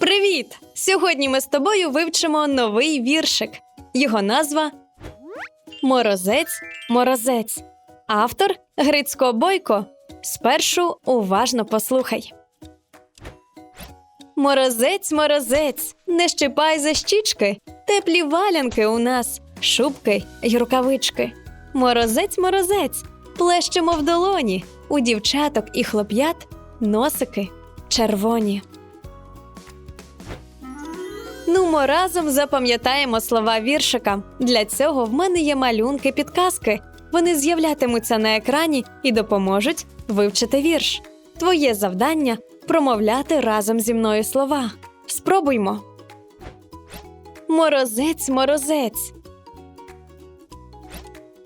Привіт! Сьогодні ми з тобою вивчимо новий віршик. Його назва Морозець, морозець. Автор Грицько Бойко. Спершу уважно послухай. Морозець, морозець, не щипай за щічки, теплі валянки у нас, шубки й рукавички. Морозець, морозець, плещемо в долоні, у дівчаток і хлоп'ят носики червоні. Нумо разом запам'ятаємо слова віршика. Для цього в мене є малюнки підказки. Вони з'являтимуться на екрані і допоможуть вивчити вірш. Твоє завдання промовляти разом зі мною слова. Спробуймо. Морозець, морозець.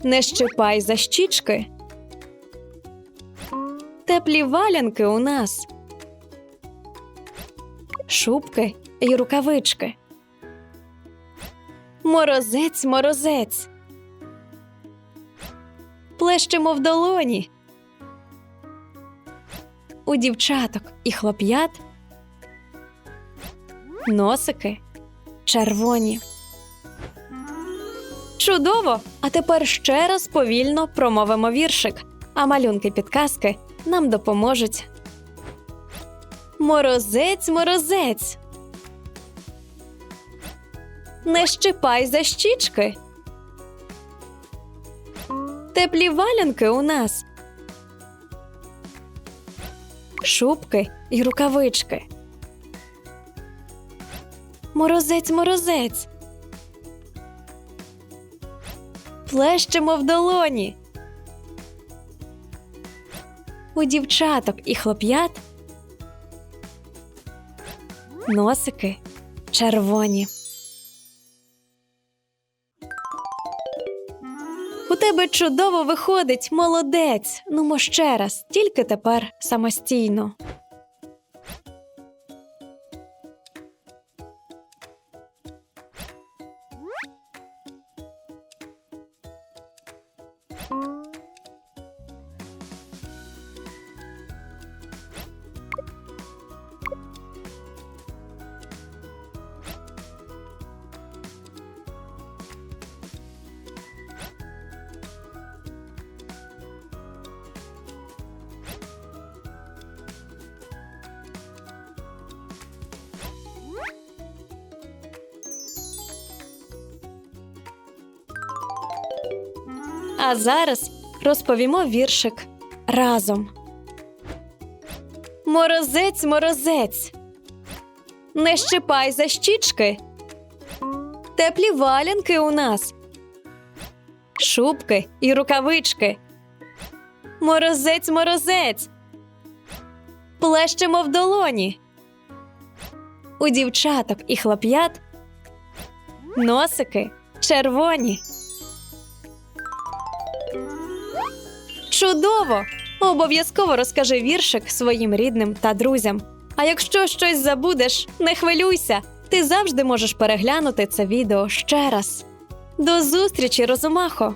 Не щипай за щічки. Теплі валянки у нас. Шубки й рукавички. Морозець, морозець. Плещемо в долоні. У дівчаток і хлоп'ят. Носики червоні. Чудово! А тепер ще раз повільно промовимо віршик, а малюнки підказки нам допоможуть. Морозець, морозець. Не щипай за щічки. Теплі валянки у нас. Шубки й рукавички. Морозець, морозець. Плещемо в долоні. У дівчаток і хлоп'ят. Носики червоні. Тебе чудово виходить, молодець. Ну, ще раз, тільки тепер самостійно. А зараз розповімо віршик разом. Морозець, морозець. Не щипай за щічки. Теплі валянки у нас. Шубки і рукавички. Морозець, морозець. Плещемо в долоні. У дівчаток і хлоп'ят. Носики червоні. Чудово! Обов'язково розкажи віршик своїм рідним та друзям. А якщо щось забудеш, не хвилюйся, ти завжди можеш переглянути це відео ще раз. До зустрічі, Розумахо!